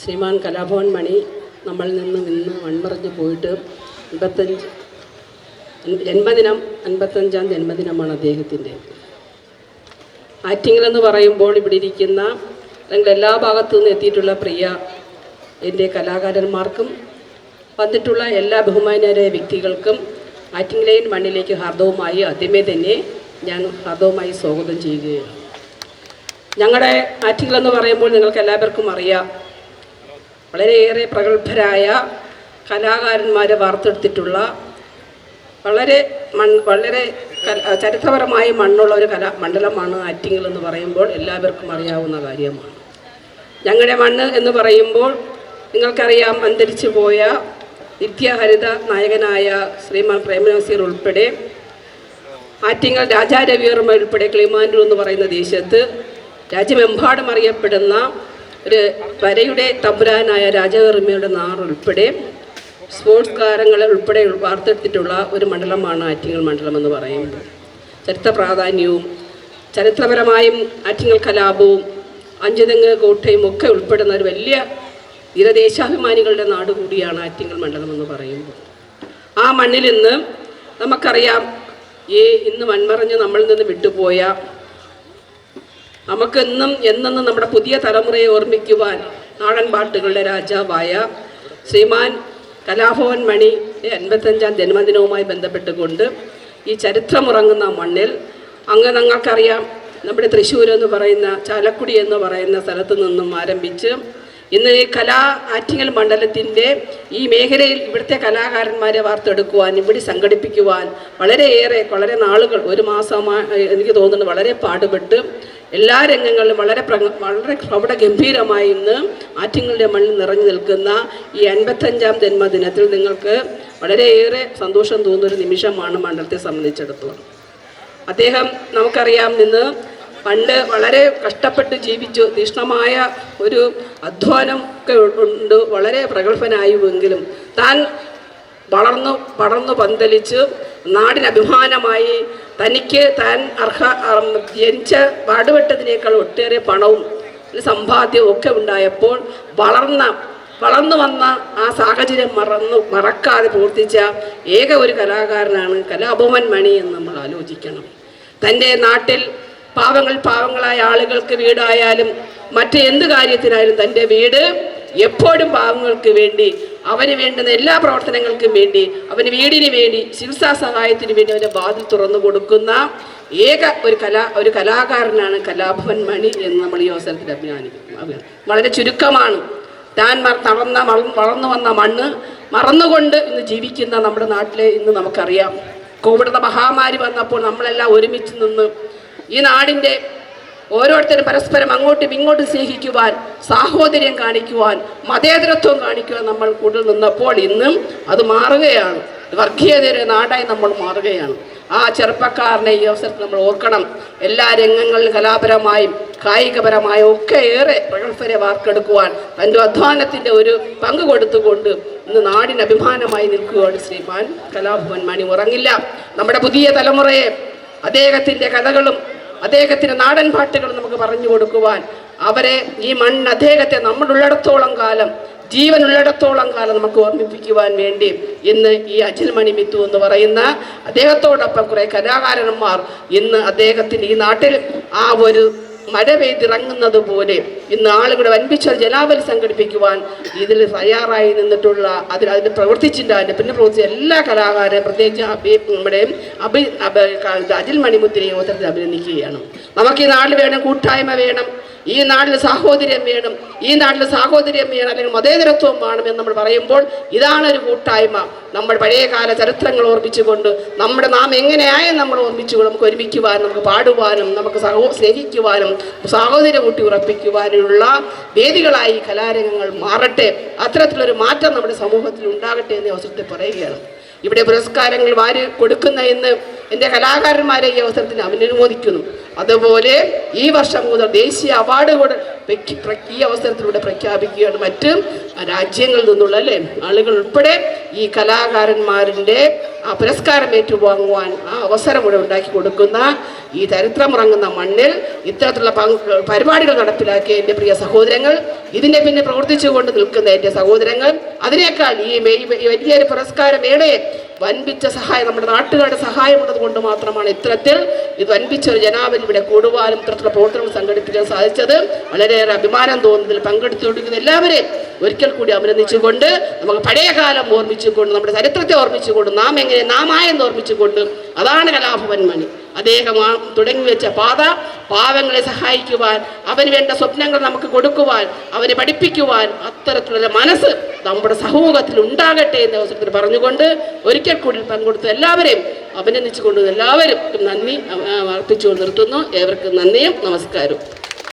ശ്രീമാൻ കലാഭവൻ മണി നമ്മളിൽ നിന്ന് നിന്ന് മൺമറഞ്ഞു പോയിട്ട് അൻപത്തഞ്ച് ജന്മദിനം അൻപത്തഞ്ചാം ജന്മദിനമാണ് അദ്ദേഹത്തിന്റെ. ആറ്റിങ്ങൽ എന്ന് പറയുമ്പോൾ ഇവിടെ ഇരിക്കുന്ന അല്ലെങ്കിൽ എല്ലാ ഭാഗത്തു നിന്ന് എത്തിയിട്ടുള്ള പ്രിയ എന്റെ കലാകാരന്മാർക്കും വന്നിട്ടുള്ള എല്ലാ ബഹുമാനരായ വ്യക്തികൾക്കും ആറ്റിങ്ങലൈൻ മണ്ണിലേക്ക് ഹാർദവുമായി ആദ്യമേ തന്നെ ഞാൻ ഹാർദവുമായി സ്വാഗതം ചെയ്യുകയാണ്. ഞങ്ങളുടെ ആറ്റിങ്ങൽ എന്ന് പറയുമ്പോൾ നിങ്ങൾക്ക് എല്ലാവർക്കും അറിയാം വളരെയേറെ പ്രഗത്ഭരായ കലാകാരന്മാരെ വാർത്തെടുത്തിട്ടുള്ള വളരെ മൺ വളരെ ചരിത്രപരമായി മണ്ണുള്ള ഒരു കലാ മണ്ഡലമാണ് ആറ്റിങ്ങൽ എന്ന് പറയുമ്പോൾ എല്ലാവർക്കും അറിയാവുന്ന കാര്യമാണ്. ഞങ്ങളുടെ മണ്ണ് എന്ന് പറയുമ്പോൾ നിങ്ങൾക്കറിയാം അന്തരിച്ചു പോയ നിത്യഹരിത നായകനായ ശ്രീമാൻ പ്രേമനസീർ ഉൾപ്പെടെ ആറ്റിങ്ങൽ രാജാരവിയർമ ഉൾപ്പെടെ കിളിമാനൂർ എന്ന് പറയുന്ന ദേശത്ത് രാജ്യമെമ്പാടും അറിയപ്പെടുന്ന ഒരു വരയുടെ തമ്പുരാനായ രാജവർമ്മയുടെ നാറുൾപ്പെടെ സ്പോർട്സ് താരങ്ങളെ ഉൾപ്പെടെ വാർത്തെടുത്തിട്ടുള്ള ഒരു മണ്ഡലമാണ് ആറ്റിങ്ങൽ മണ്ഡലം എന്ന് പറയുന്നത്. ചരിത്ര പ്രാധാന്യവും ചരിത്രപരമായും ആറ്റിങ്ങൽ കലാപവും അഞ്ചുതെങ്ങ് കോട്ടയും ഒക്കെ ഉൾപ്പെടുന്ന ഒരു വലിയ തീരദേശാഭിമാനികളുടെ നാട് കൂടിയാണ് ആറ്റിങ്ങൽ മണ്ഡലം എന്ന് പറയുമ്പോൾ ആ മണ്ണിൽ നിന്ന് നമുക്കറിയാം ഈ ഇന്ന് മൺമറഞ്ഞ് നമ്മളിൽ നിന്ന് വിട്ടുപോയ നമുക്കെന്നും എന്നെന്നും നമ്മുടെ പുതിയ തലമുറയെ ഓർമ്മിക്കുവാൻ നാടൻ പാട്ടുകളുടെ രാജാവായ ശ്രീമാൻ കലാഭവൻ മണി എൺപത്തഞ്ചാം ജന്മദിനവുമായി ബന്ധപ്പെട്ടുകൊണ്ട് ഈ ചരിത്രമുറങ്ങുന്ന മണ്ണിൽ അങ്ങ് ഞങ്ങൾക്കറിയാം നമ്മുടെ തൃശ്ശൂർ എന്ന് പറയുന്ന ചാലക്കുടി എന്ന് പറയുന്ന സ്ഥലത്തു നിന്നും ആരംഭിച്ച് ഇന്ന് ഈ കലാ ആറ്റിങ്ങൽ മണ്ഡലത്തിന്റെ ഈ മേഖലയിൽ ഇവിടുത്തെ കലാകാരന്മാരെ വാർത്തെടുക്കുവാൻ ഇവിടെ സംഘടിപ്പിക്കുവാൻ വളരെയേറെ വളരെ നാളുകൾ ഒരു മാസമായി എനിക്ക് തോന്നുന്നു വളരെ പാടുപെട്ട് എല്ലാ രംഗങ്ങളിലും വളരെ വളരെ പ്രൗഢ ഗംഭീരമായി ഇന്ന് ആറ്റിങ്ങളുടെ മണ്ണിൽ നിറഞ്ഞു നിൽക്കുന്ന ഈ അൻപത്തഞ്ചാം ജന്മദിനത്തിൽ നിങ്ങൾക്ക് വളരെയേറെ സന്തോഷം തോന്നുന്ന ഒരു നിമിഷമാണ് മണ്ഡലത്തെ സംബന്ധിച്ചിടത്തോളം. അദ്ദേഹം നമുക്കറിയാം നിന്ന് പണ്ട് വളരെ കഷ്ടപ്പെട്ട് ജീവിച്ചു തീഷ്ണമായ ഒരു അധ്വാനം ഒക്കെ ഉണ്ട് വളരെ പ്രഗത്ഭനായുവെങ്കിലും താൻ വളർന്നു പടർന്നു പന്തലിച്ച് നാടിന് അഭിമാനമായി തനിക്ക് താൻ അർഹ ജനിച്ച പാടുപെട്ടതിനേക്കാൾ ഒട്ടേറെ പണവും സമ്പാദ്യവും ഒക്കെ ഉണ്ടായപ്പോൾ വളർന്ന വളർന്നു വന്ന ആ സാഹചര്യം മറന്നു മറക്കാതെ പ്രവർത്തിച്ച ഏക ഒരു കലാകാരനാണ് കലാഭവൻ മണി എന്ന് നമ്മൾ ആലോചിക്കണം. തന്റെ നാട്ടിൽ പാവങ്ങൾ പാവങ്ങളായ ആളുകൾക്ക് വീടായാലും മറ്റ് എന്ത് കാര്യത്തിനായാലും തന്റെ വീട് എപ്പോഴും പാവങ്ങൾക്ക് വേണ്ടി അവന് വേണ്ടുന്ന എല്ലാ പ്രവർത്തനങ്ങൾക്കും വേണ്ടി അവന് വീടിന് വേണ്ടി ചികിത്സാ സഹായത്തിന് വേണ്ടി അവന്റെ വാതിൽ തുറന്നു കൊടുക്കുന്ന ഏക ഒരു കലാ ഒരു കലാകാരനാണ് കലാഭവൻ മണി എന്ന് നമ്മൾ ഈ അവസരത്തിൽ അഭിമാനിക്കുന്നു. വളരെ ചുരുക്കമാണ്. താൻ തളർന്ന വളർന്നു വന്ന മണ്ണ് മറന്നുകൊണ്ട് ഇന്ന് ജീവിക്കുന്ന നമ്മുടെ നാട്ടിലെ ഇന്ന് നമുക്കറിയാം. കോവിഡ് മഹാമാരി വന്നപ്പോൾ നമ്മളെല്ലാം ഒരുമിച്ച് നിന്ന് ഈ നാടിന്റെ ഓരോരുത്തരും പരസ്പരം അങ്ങോട്ടും ഇങ്ങോട്ടും സ്നേഹിക്കുവാൻ സാഹോദര്യം കാണിക്കുവാൻ മതേതരത്വം കാണിക്കുവാൻ നമ്മൾ കൂടുതൽ നിന്നപ്പോൾ ഇന്നും അത് മാറുകയാണ്. വർഗീയതയുടെ നാടായി നമ്മൾ മാറുകയാണ്. ആ ചെറുപ്പക്കാരനെ ഈ അവസരത്തിൽ നമ്മൾ ഓർക്കണം. എല്ലാ രംഗങ്ങളിലും കലാപരമായും കായികപരമായും ഒക്കെ ഏറെ പ്രഗത്ഭരെ വാർത്തെടുക്കുവാൻ തന്റെ അധ്വാനത്തിന്റെ ഒരു പങ്ക് കൊടുത്തുകൊണ്ട് ഇന്ന് നാടിന് അഭിമാനമായി നിൽക്കുകയാണ് ശ്രീമാൻ കലാഭവൻ മണി. ഉറങ്ങില്ല. നമ്മുടെ പുതിയ തലമുറയെ അദ്ദേഹത്തിന്റെ കഥകളും അദ്ദേഹത്തിന്റെ നാടൻ പാട്ടുകൾ നമുക്ക് പറഞ്ഞു കൊടുക്കുവാൻ. അവരെ ഈ മണ്ണ് അദ്ദേഹത്തെ നമ്മളുള്ളിടത്തോളം കാലം ജീവനുള്ളിടത്തോളം കാലം നമുക്ക് ഓർമ്മിപ്പിക്കുവാൻ വേണ്ടി ഇന്ന് ഈ അജിൽ മണി മിത്തു എന്ന് പറയുന്ന അദ്ദേഹത്തോടൊപ്പം കുറേ കലാകാരന്മാർ ഇന്ന് അദ്ദേഹത്തിന്റെ ഈ നാട്ടിൽ ആ ഒരു മഴ പെയ്തിറങ്ങുന്നത് പോലെ ഇന്ന് ആളുകളുടെ വൻപിച്ച ജനാവലി സംഘടിപ്പിക്കുവാൻ ഇതിൽ തയ്യാറായി നിന്നിട്ടുള്ള അതിൽ അതിന് പ്രവർത്തിച്ചിട്ട് പിന്നെ പ്രവർത്തിച്ച എല്ലാ കലാകാരും പ്രത്യേകിച്ച് അഭി നമ്മുടെ അഭി അജിൽ മണിമുത്തിനെയും അവസരത്തിൽ അഭിനന്ദിക്കുകയാണ്. നമുക്ക് ഈ നാട് വേണം? കൂട്ടായ്മ വേണം. ഈ നാട്ടിൽ സാഹോദര്യം വേണം ഈ നാട്ടിൽ സാഹോദര്യം വേണം അല്ലെങ്കിൽ മതേതരത്വം വേണം എന്ന് നമ്മൾ പറയുമ്പോൾ ഇതാണ് ഒരു കൂട്ടായ്മ. നമ്മൾ പഴയകാല ചരിത്രങ്ങൾ ഓർമ്മിച്ചുകൊണ്ട് നമ്മുടെ നാം എങ്ങനെയായും നമ്മൾ ഓർമ്മിച്ചുകൊണ്ട് നമുക്ക് ഒരുമിക്കുവാനും നമുക്ക് പാടുവാനും നമുക്ക് സഹോ സ്നേഹിക്കുവാനും സാഹോദര്യം കൂട്ടി ഉറപ്പിക്കുവാനുള്ള വേദികളായി കലാരംഗങ്ങൾ മാറട്ടെ. അത്തരത്തിലൊരു മാറ്റം നമ്മുടെ സമൂഹത്തിൽ ഉണ്ടാകട്ടെ എന്ന് അവസരത്തിൽ പറയുകയാണ്. ഇവിടെ പുരസ്കാരങ്ങൾ വാരി കൊടുക്കുന്ന എന്ന് എന്റെ കലാകാരന്മാരെ ഈ അവസരത്തിൽ അഭിനന്ദിക്കുന്നു. അതുപോലെ ഈ വർഷം മുതൽ ദേശീയ അവാർഡ് കൂടെ ഈ അവസരത്തിലൂടെ പ്രഖ്യാപിക്കുകയാണ് മറ്റ് രാജ്യങ്ങളിൽ നിന്നുള്ള അല്ലേ? ആളുകൾ ഉൾപ്പെടെ ഈ കലാകാരന്മാരുടെ ആ പുരസ്കാരം ഏറ്റുവാങ്ങുവാൻ ആ അവസരം കൂടെ ഉണ്ടാക്കി കൊടുക്കുന്ന ഈ ചരിത്രമുറങ്ങുന്ന മണ്ണിൽ ഇത്തരത്തിലുള്ള പരിപാടികൾ നടപ്പിലാക്കിയ എന്റെ പ്രിയ സഹോദരങ്ങൾ ഇതിന്റെ പിന്നെ പ്രവർത്തിച്ചുകൊണ്ട് നിൽക്കുന്ന എന്റെ സഹോദരങ്ങൾ അതിനേക്കാൾ ഈ വലിയൊരു പുരസ്കാര മേളയെ വൻപിച്ച സഹായം നമ്മുടെ നാട്ടുകാരുടെ സഹായമുള്ളത് കൊണ്ട് മാത്രമാണ് ഇത്തരത്തിൽ ഇത് വൻപിച്ച ഒരു ജനാവലി ഇവിടെ കൂടുവാനും ഇത്തരത്തിലുള്ള പ്രവർത്തനങ്ങൾ സംഘടിപ്പിക്കാൻ സാധിച്ചത്. വളരെയേറെ അഭിമാനം തോന്നുന്നതിൽ പങ്കെടുത്തുകൊണ്ടിരിക്കുന്ന എല്ലാവരെയും ഒരിക്കൽ കൂടി അഭിനന്ദിച്ചുകൊണ്ട് നമുക്ക് പഴയകാലം ഓർമ്മിച്ചുകൊണ്ട് നമ്മുടെ ചരിത്രത്തെ ഓർമ്മിച്ചുകൊണ്ട് നാം എങ്ങനെ നാമായെന്ന് ഓർമ്മിച്ചുകൊണ്ട് അതാണ് കലാഭവൻ മണി അദ്ദേഹം തുടങ്ങി വെച്ച പാത പാവങ്ങളെ സഹായിക്കുവാൻ അവന് വേണ്ട സ്വപ്നങ്ങൾ നമുക്ക് കൊടുക്കുവാൻ അവനെ പഠിപ്പിക്കുവാൻ അത്തരത്തിലുള്ള മനസ്സ് നമ്മുടെ സമൂഹത്തിൽ ഉണ്ടാകട്ടെ എന്ന അവസരത്തിൽ പറഞ്ഞുകൊണ്ട് ഒരിക്കൽ കൂടി പങ്കെടുത്ത എല്ലാവരെയും അഭിനന്ദിച്ചുകൊണ്ട് എല്ലാവരും നന്ദി അർപ്പിച്ചുകൊണ്ട് നിർത്തുന്നു. ഏവർക്കും നന്ദിയും നമസ്കാരവും.